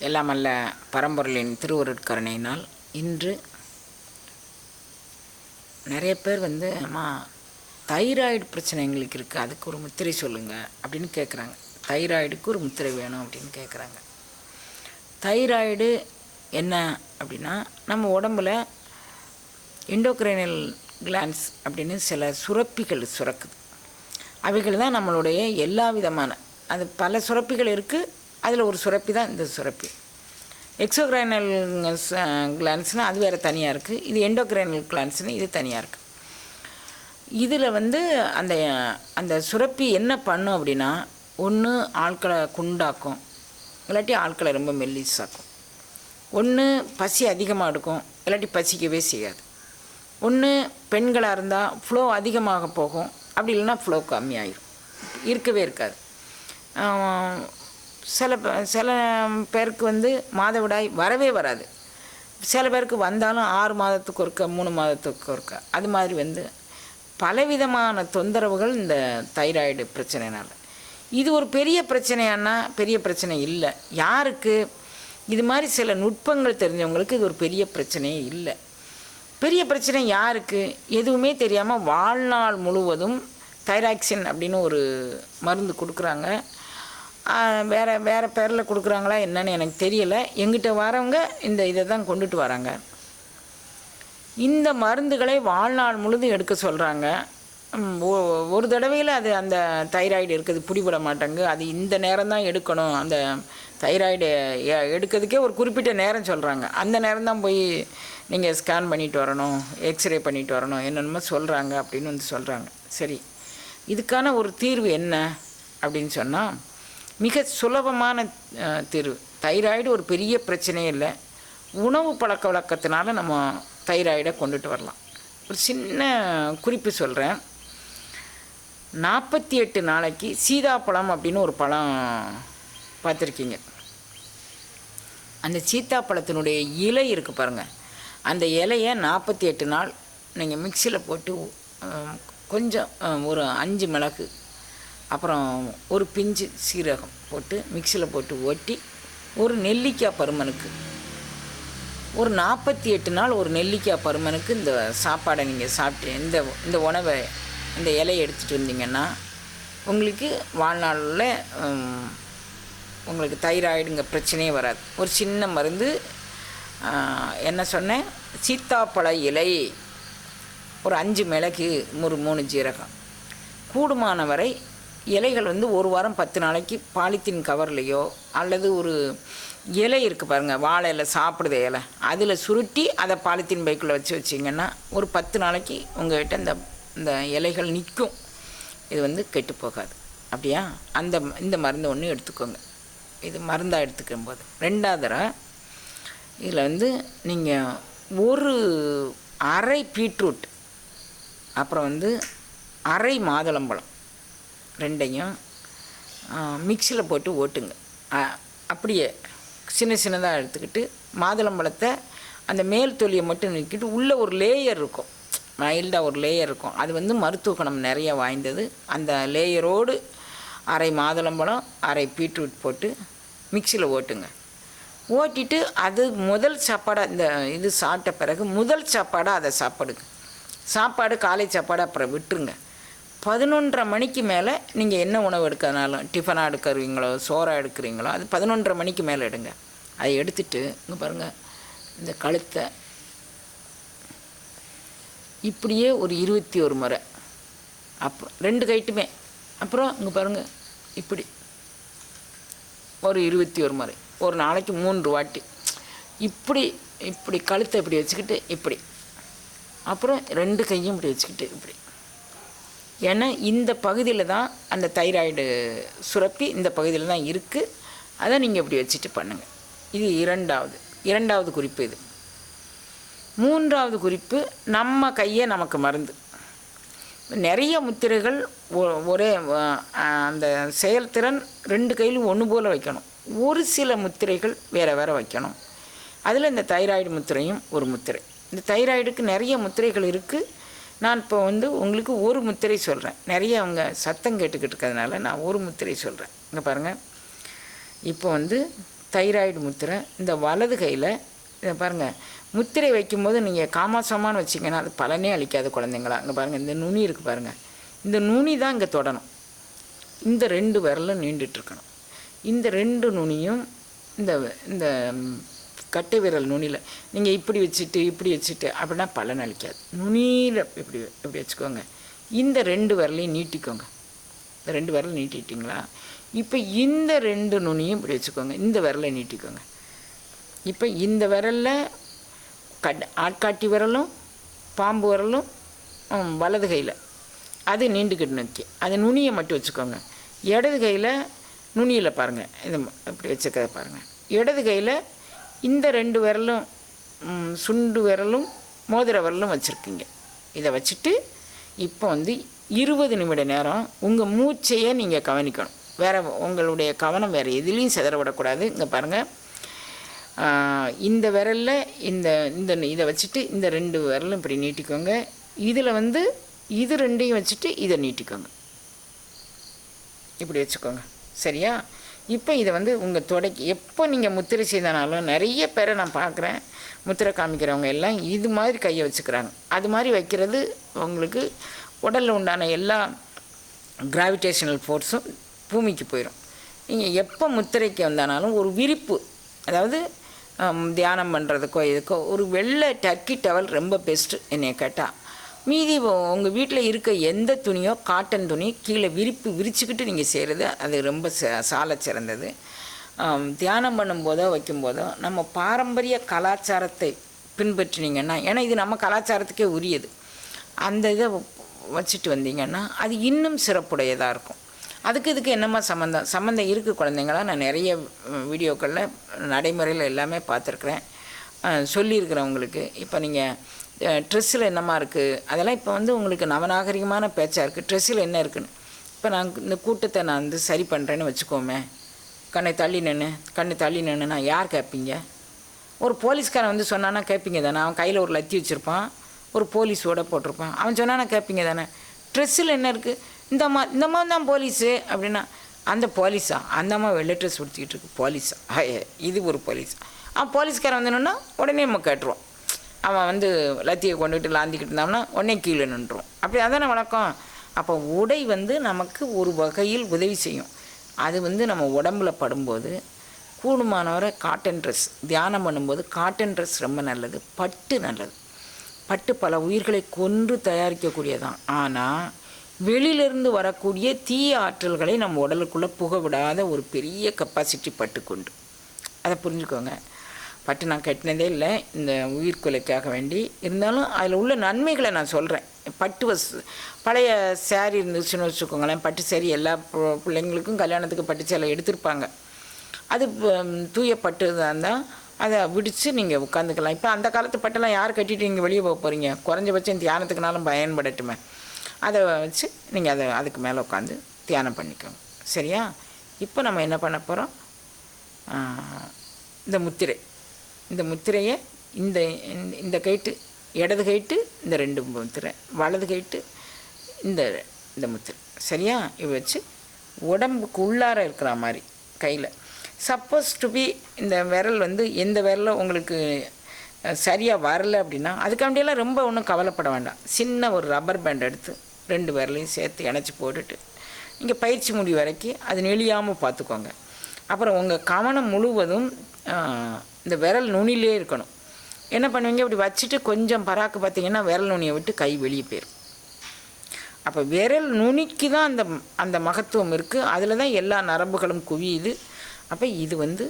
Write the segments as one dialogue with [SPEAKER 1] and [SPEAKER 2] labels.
[SPEAKER 1] எல்லாம் அல்ல பரம்பொருளின் திருவருட்கருணையினால் இன்று நிறைய பேர் வந்து அம்மா தைராய்டு பிரச்சனை எங்களுக்கு இருக்குது அதுக்கு ஒரு முத்திரை சொல்லுங்கள் அப்படின்னு கேட்குறாங்க தைராய்டுக்கு ஒரு முத்திரை வேணும் அப்படின்னு கேட்குறாங்க தைராய்டு என்ன அப்படின்னா நம்ம உடம்புல இண்டோக்ரைனல் கிளான்ஸ் அப்படின்னு சில சுரப்பிகள் சுரக்குது. அவைகள் தான் நம்மளுடைய எல்லா விதமான அது பல சுரப்பிகள் இருக்குது அதில் ஒரு சுரப்பி தான் இந்த சுரப்பி. எக்ஸோக்ரைனல் கிளான்ஸ்னால் அது வேறு தனியாக இருக்குது இது எண்டோக்ரைனல் கிளான்ஸ்னு இது தனியாக இருக்குது இதில் வந்து அந்த அந்த சுரப்பி என்ன பண்ணும் அப்படின்னா ஒன்று ஆட்களை குண்டாக்கும். இல்லாட்டி ஆட்களை ரொம்ப மெல்லிசாக்கும். ஒன்று பசி அதிகமாக எடுக்கும். இல்லாட்டி பசிக்கவே செய்யாது. ஒன்று பெண்களாக இருந்தால் ஃப்ளோ அதிகமாக போகும். அப்படி இல்லைன்னா ஃப்ளோ கம்மியாயிரும். இருக்கவே இருக்காது. சில சில பேருக்கு வந்து மாதவிடாய் வரவே வராது. சில பேருக்கு வந்தாலும் ஆறு மாதத்துக்கு ஒருக்க மூணு மாதத்துக்கு ஒருக்க. அது மாதிரி வந்து பலவிதமான தொந்தரவுகள் இந்த தைராய்டு பிரச்சனைனால் இது ஒரு பெரிய பிரச்சனையானா பெரிய பிரச்சனை இல்லை. யாருக்கு? இது மாதிரி சில நுட்பங்கள் தெரிஞ்சவங்களுக்கு இது ஒரு பெரிய பிரச்சனையே இல்லை. பெரிய பிரச்சனை யாருக்கு? எதுவுமே தெரியாமல் வாழ்நாள் முழுவதும் தைராக்சின் அப்படின்னு ஒரு மருந்து கொடுக்குறாங்க. வேறு வேறு பேரில் கொடுக்குறாங்களா என்னன்னு எனக்கு தெரியலை. எங்கிட்ட வரவங்க இந்த இதை தான் கொண்டுட்டு வராங்க. இந்த மருந்துகளை வாழ்நாள் முழுதும் எடுக்க சொல்கிறாங்க ஒரு தடவையில் அது அந்த தைராய்டு இருக்குது பிடிபட மாட்டேங்கு அது இந்த நேரம் தான் எடுக்கணும். அந்த தைராய்டு எடுக்கிறதுக்கே ஒரு குறிப்பிட்ட நேரம் சொல்கிறாங்க அந்த நேரம் தான் போய் நீங்கள் ஸ்கேன் பண்ணிட்டு வரணும் எக்ஸ்ரே பண்ணிட்டு வரணும் என்னென்னமோ சொல்கிறாங்க அப்படின்னு வந்து சொல்கிறாங்க சரி. இதுக்கான ஒரு தீர்வு என்ன அப்படின்னு சொன்னால் மிக சுலபமான தெரு தீர்வு. தைராய்டு ஒரு பெரிய பிரச்சனையே இல்லை. உணவு பழக்க வழக்கத்தினால நம்ம தைராய்டை கொண்டுட்டு வரலாம். ஒரு சின்ன குறிப்பு சொல்கிறேன் நாற்பத்தி எட்டு நாளைக்கு சீதாப்பழம் அப்படின்னு ஒரு பழம் பார்த்துருக்கீங்க. அந்த சீத்தாப்பழத்தினுடைய இலை இருக்குது பாருங்கள் அந்த இலையை நாற்பத்தி எட்டு நாள் நீங்கள் மிக்சியில் போட்டு கொஞ்சம் ஒரு அஞ்சு மிளகு அப்புறம் ஒரு பிஞ்சு சீரகம் போட்டு மிக்சியில் போட்டு ஓட்டி ஒரு நெல்லிக்காய் பருமனுக்கு. ஒரு நாற்பத்தி எட்டு நாள் ஒரு நெல்லிக்காய் பருமனுக்கு இந்த சாப்பாடை நீங்கள் சாப்பிட்டு இந்த இந்த உணவை இந்த இலையை எடுத்துகிட்டு வந்தீங்கன்னா உங்களுக்கு வாழ்நாளில் உங்களுக்கு தைராய்டுங்க பிரச்சனையே வராது. ஒரு சின்ன மருந்து என்ன சொன்னேன்? சீத்தாப்பழ இலை ஒரு அஞ்சு மிளகு ஒரு மூணு ஜீரகம் கூடுமான வரை இலைகள் வந்து ஒரு வாரம் பத்து நாளைக்கு பாலித்தீன் கவர்லேயோ அல்லது ஒரு இலை இருக்குது பாருங்கள் வாழை இலை சாப்பிடுது இலை. அதில் சுருட்டி அதை பாலித்தீன் பைக்குள்ளே வச்சு வச்சிங்கன்னா ஒரு பத்து நாளைக்கு உங்கள்கிட்ட இந்த இந்த இலைகள் நிற்கும். இது வந்து கெட்டு போகாது. அப்படியா? அந்த இந்த மருந்து ஒன்று எடுத்துக்கோங்க. இது மருந்தாக எடுத்துக்கும் போது ரெண்டாவது தடவை இதில் வந்து நீங்கள் ஒரு அரை பீட்ரூட் அப்புறம் வந்து அரை மாதுளம்பழம். ரெண்டையும் மிக்சியில் போட்டு ஓட்டுங்க. அப்படியே சின்ன சின்னதாக எடுத்துக்கிட்டு மாதுளம்பழத்தை அந்த மேல் தொலியை மட்டும் நிற்கிட்டு உள்ளே ஒரு லேயர் இருக்கும். மைல்டாக ஒரு லேயர் இருக்கும். அது வந்து மருத்துவ குணம் நிறைய வாய்ந்தது. அந்த லேயரோடு அரை மாதுளம்பழம் அரை பீட்ரூட் போட்டு மிக்சியில் ஓட்டுங்க. ஓட்டிட்டு அது முதல் சாப்பாடாக இந்த இது சாப்பிட்ட பிறகு முதல் சாப்பாடாக அதை சாப்பிடுங்க. சாப்பாடு காலை சாப்பாடு அப்புறம் விட்டுருங்க. பதினொன்றரை மணிக்கு மேலே நீங்கள் என்ன உணவு எடுக்கிறதுனாலும் டிஃபனாக எடுக்கிறீங்களோ சோறாக எடுக்கிறீங்களோ அது பதினொன்றரை மணிக்கு மேலே எடுங்க. அதை எடுத்துட்டு இங்கே பாருங்கள் இந்த கழுத்தை இப்படியே ஒரு இருபத்தி ஒரு முறை. அப்புறம் ரெண்டு கைட்டுமே அப்புறம் இங்கே பாருங்கள் இப்படி. ஒரு இருபத்தி ஒரு முறை. ஒரு நாளைக்கு மூன்று வாட்டி. இப்படி இப்படி கழுத்தை இப்படி வச்சுக்கிட்டு இப்படி. அப்புறம் ரெண்டு கையும் இப்படி வச்சுக்கிட்டு இப்படி. ஏன்னா இந்த பகுதியில் தான் அந்த தைராய்டு சுரப்பி இந்த பகுதியில் தான் இருக்குது அதை நீங்கள் இப்படி வச்சுட்டு பண்ணுங்கள் இது இரண்டாவது. இரண்டாவது குறிப்பு இது. மூன்றாவது குறிப்பு நம்ம கையே நமக்கு மருந்து. நிறைய முத்திரைகள் ஒ- ஒரே அந்த செயல்திறன் ரெண்டு கையிலும் ஒன்று போல் வைக்கணும். ஒரு சில முத்திரைகள் வேறு வேறு வைக்கணும். அதில் இந்த தைராய்டு முத்திரையும் ஒரு முத்திரை. இந்த தைராய்டுக்கு நிறைய முத்திரைகள் இருக்குது நான் இப்போ வந்து உங்களுக்கு ஒரு முத்திரை சொல்கிறேன் நிறைய அவங்க சத்தம் கேட்டுக்கிட்டு இருக்கிறதுனால நான் ஒரு முத்திரை சொல்கிறேன் இங்கே பாருங்கள் இப்போ வந்து தைராய்டு முத்திரை இந்த வலது கையில் இதை பாருங்கள் முத்திரை வைக்கும்போது நீங்கள் காமாசமானு வச்சிங்கன்னா அது பலனே அளிக்காத குழந்தைங்களா? இங்கே பாருங்கள் இந்த நுனி இருக்குது பாருங்கள் இந்த நுனி தான் இங்கே தொடணும். இந்த ரெண்டு விரலும் நீண்டுட்டுருக்கணும் இந்த ரெண்டு நுனியும் இந்த இந்த கட்டை விரல் நுனியில். நீங்கள் இப்படி வச்சுட்டு இப்படி வச்சுட்டு அப்படின்னா பலன் அளிக்காது. நுனியில் இப்படி இப்படி வச்சுக்கோங்க. இந்த ரெண்டு விரலையும் நீட்டிக்கோங்க. இந்த ரெண்டு விரல் நீட்டிட்டிங்களா? இப்போ இந்த ரெண்டு நுனியும் இப்படி வச்சுக்கோங்க. இந்த விரலை நீட்டிக்கோங்க. இப்போ இந்த விரலில் கட் ஆட்காட்டி விரலும் பாம்பு விரலும் வலது கையில். அது நீண்டுக்கிட்டு நோக்கி. அது நுனியை மட்டும் வச்சுக்கோங்க. இடது கையில் நுனியில் பாருங்கள் இது ம- இப்படி வச்சுக்கிறத பாருங்கள் இடது கையில் இந்த ரெண்டு விரலும் சுண்டு விரலும் மோதிர விரலும் வச்சுருக்கீங்க. இதை வச்சுட்டு இப்போ வந்து இருபது நிமிட நேரம் உங்கள் மூச்சையே நீங்கள் கவனிக்கணும். வேறு உங்களுடைய கவனம் வேறு எதுலேயும் செதறவிடக்கூடாது. இங்கே பாருங்கள் இந்த விரலில் இந்த இந்த இதை வச்சுட்டு இந்த ரெண்டு விரலும் இப்படி நீட்டிக்கோங்க. இதில் வந்து இது ரெண்டையும் வச்சுட்டு இதை நீட்டிக்கோங்க. இப்படி வச்சுக்கோங்க. சரியா? இப்போ இதை வந்து உங்கள் தொடக்கி எப்போ நீங்கள் முத்திரை செய்தனாலும் நிறைய பேரை நான் பார்க்குறேன். முத்திரை காமிக்கிறவங்க எல்லாம் இது மாதிரி கையை வச்சுக்கிறாங்க. அது மாதிரி வைக்கிறது உங்களுக்கு உடலில் உண்டான எல்லா கிராவிடேஷனல் ஃபோர்ஸும் பூமிக்கு போயிடும் நீங்கள் எப்போ முத்திரைக்கு வந்தானாலும் ஒரு விரிப்பு அதாவது தியானம் பண்ணுறதுக்கோ இதுக்கோ ஒரு வெள்ளை டர்க்கி டவல் ரொம்ப பெஸ்ட்டு என்னைய கேட்டால் மீதி உங்கள் வீட்டில் இருக்க எந்த துணியோ காட்டன் துணி கீழே விரிப்பு விரிச்சுக்கிட்டு நீங்கள் செய்கிறது அது ரொம்ப ச சால சிறந்தது. தியானம் பண்ணும்போதோ வைக்கும்போதோ நம்ம பாரம்பரிய கலாச்சாரத்தை பின்பற்றினீங்கன்னா ஏன்னா இது நம்ம கலாச்சாரத்துக்கே உரியது. அந்த இதை வச்சுட்டு வந்தீங்கன்னா அது இன்னும் சிறப்புடையதாக இருக்கும். அதுக்கு இதுக்கு என்னம்மா சம்மந்தம் சம்மந்தம் இருக்குது குழந்தைங்களாம் நான் நிறைய வீடியோக்களில் நடைமுறையில் எல்லாமே பார்த்துருக்குறேன். சொல்லியிருக்கிறேன் உங்களுக்கு. இப்போ நீங்கள் ட்ரெஸ்ஸில் என்னம்மா இருக்குது அதெல்லாம் இப்போ வந்து உங்களுக்கு நவநாகரிகமான பேச்சாக இருக்குது ட்ரெஸ்ஸில் என்ன இருக்குன்னு. இப்போ நான் இந்த கூட்டத்தை நான் வந்து சரி பண்ணுறேன்னு வச்சுக்கோமே. கண்ணை தள்ளி நின்று கண்ணை தள்ளி நின்று நான் யார் கேட்பீங்க? ஒரு போலீஸ்காரன் வந்து சொன்னான்னா கேட்பீங்க தானே. அவன் கையில் ஒரு லத்தி வச்சுருப்பான். ஒரு போலீஸ் ஓட போட்டிருப்பான். அவன் சொன்னான்னா கேட்பீங்க தானே. ட்ரெஸ்ஸில் என்ன இருக்குது இந்த அம்மா இந்த அம்மா தான் போலீஸு அப்படின்னா அந்த போலீஸா? அந்த அம்மா வெள்ளை ட்ரெஸ் உடுத்திக்கிட்டு இருக்கு. போலீஸா? இது ஒரு போலீஸ். அவன் போலீஸ்காரன் வந்து உடனே நம்ம கேட்டுருவோம். அவன் வந்து லத்தியை கொண்டுகிட்டு லாந்திக்கிட்டு இருந்தான்னா உடனே கீழே நின்றுடும் அப்படி அதானே வழக்கம்? அப்போ உடை வந்து நமக்கு ஒரு வகையில் உதவி செய்யும். அது வந்து நம்ம உடம்புல படும்போது கூடுமானவரை காட்டன் ட்ரெஸ் தியானம் பண்ணும்போது காட்டன் ட்ரெஸ் ரொம்ப நல்லது பட்டு நல்லது. பட்டு பல உயிர்களை கொன்று தயாரிக்கக்கூடியதான். ஆனால் வெளியிலிருந்து வரக்கூடிய தீய ஆற்றல்களை நம்ம உடலுக்குள்ளே புக விடாத ஒரு பெரிய கெப்பாசிட்டி பட்டு கொண்டு அதை புரிஞ்சுக்கோங்க. பட்டு நான் கட்டினதே இல்லை இந்த உயிர்கொலைக்காக வேண்டி. இருந்தாலும் அதில் உள்ள நன்மைகளை நான் சொல்கிறேன் பட்டு வஸ் பழைய சேரீ இருந்துச்சுன்னு வச்சுக்கோங்களேன் பட்டு சேரீ எல்லா பு- பிள்ளைங்களுக்கும் கல்யாணத்துக்கு பட்டு சேலை எடுத்திருப்பாங்க. அது தூய பட்டு இருந்தால் அதை விடித்து நீங்கள் உட்காந்துக்கலாம் இப்போ அந்த காலத்து பட்டெல்லாம் யார் கட்டிட்டு நீங்கள் வெளியே போக போகிறீங்க குறைஞ்சபட்சம் தியானத்துக்குனாலும் பயன்படட்டுமே. அதை வச்சு நீங்கள் அதை அதுக்கு மேலே உட்காந்து தியானம் பண்ணிக்கோங்க. சரியா? இப்போ நம்ம என்ன பண்ண போகிறோம் இந்த முத்திரை. இந்த முத்திரையை இந்த இந்த- இந்த கைட்டு இடது கைட்டு இந்த ரெண்டு முத்திரை வலது கைட்டு இந்த இந்த முத்திரை. சரியா? இவ வச்சு உடம்புக்கு உள்ளார இருக்கிற மாதிரி கையில். சப்போஸ் டு பி இந்த விரல் வந்து எந்த விரலும் உங்களுக்கு சரியாக வரல அப்படின்னா அதுக்காண்டியெல்லாம் ரொம்ப ஒன்றும் கவலைப்பட வேண்டாம். சின்ன ஒரு ரப்பர் பேண்ட் எடுத்து ரெண்டு விரலையும் சேர்த்து இணைச்சி போட்டுட்டு இங்கே பயிற்சி முடி வரைக்கும் அது நெளியாமல் பார்த்துக்கோங்க. அப்புறம் உங்கள் கவனம் முழுவதும் இந்த விரல் நுனிலே இருக்கணும். என்ன பண்ணுவீங்க? இப்படி வச்சுட்டு கொஞ்சம் பராக்கு பார்த்தீங்கன்னா விரல் நுனியை விட்டு கை வெளியே போயிடும் அப்போ விரல் நுனிக்கு தான் அந்த அந்த மகத்துவம் இருக்குது அதில் தான் எல்லா நரம்புகளும் குவியுது. அப்போ இது வந்து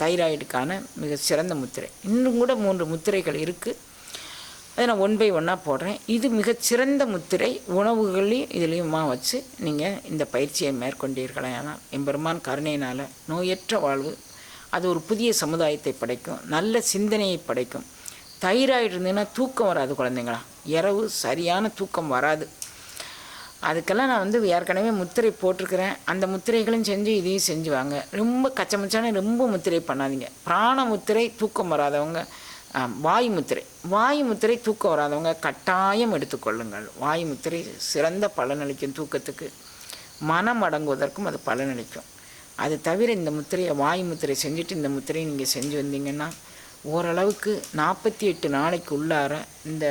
[SPEAKER 1] தைராய்டுக்கான மிக சிறந்த முத்திரை. இன்னும் கூட மூன்று முத்திரைகள் இருக்குது அதை நான் ஒன் பை ஒன்னாக போடுறேன். இது மிகச்சிறந்த முத்திரை. உணவுகளையும் இதுலேயுமா வச்சு நீங்கள் இந்த பயிற்சியை மேற்கொண்டீர்களானால் எம்பெருமான் கருணையினால் நோயற்ற வாழ்வு அது ஒரு புதிய சமுதாயத்தை படைக்கும் நல்ல சிந்தனையை படைக்கும். தைராய்டு இருந்ததுன்னா தூக்கம் வராது குழந்தைங்களா. இரவு சரியான தூக்கம் வராது. அதுக்கெல்லாம் நான் வந்து ஏற்கனவே முத்திரை போட்டிருக்கிறேன். அந்த முத்திரைகளும் செஞ்சு இதையும் செஞ்சுவாங்க. ரொம்ப கச்சமச்சான ரொம்ப முத்திரை பண்ணாதீங்க. பிராண முத்திரை தூக்கம் வராதவங்க வாயு முத்திரை. வாயு முத்திரை தூக்கம் வராதவங்க கட்டாயம் எடுத்துக்கொள்ளுங்கள். வாயு முத்திரை சிறந்த பலனளிக்கும் தூக்கத்துக்கு. மனம் அடங்குவதற்கும் அது பலனளிக்கும். அது தவிர இந்த முத்திரையை வாய் முத்திரை செஞ்சுட்டு இந்த முத்திரையை நீங்கள் செஞ்சு வந்தீங்கன்னா ஓரளவுக்கு நாற்பத்தி எட்டு நாளைக்கு உள்ளார இந்த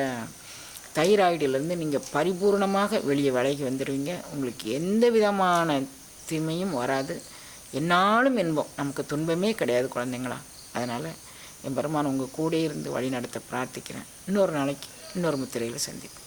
[SPEAKER 1] தைராய்டிலேருந்து நீங்கள் பரிபூர்ணமாக வெளியே விலகி வந்துடுவீங்க உங்களுக்கு எந்த விதமான தீமையும் வராது. என்னாலும் இன்பம். நமக்கு துன்பமே கிடையாது குழந்தைங்களா? அதனால் என் பெருமான் உங்கள் கூட இருந்து வழி நடத்த பிரார்த்திக்கிறேன். இன்னொரு நாளைக்கு இன்னொரு முத்திரையில் சந்திப்பேன்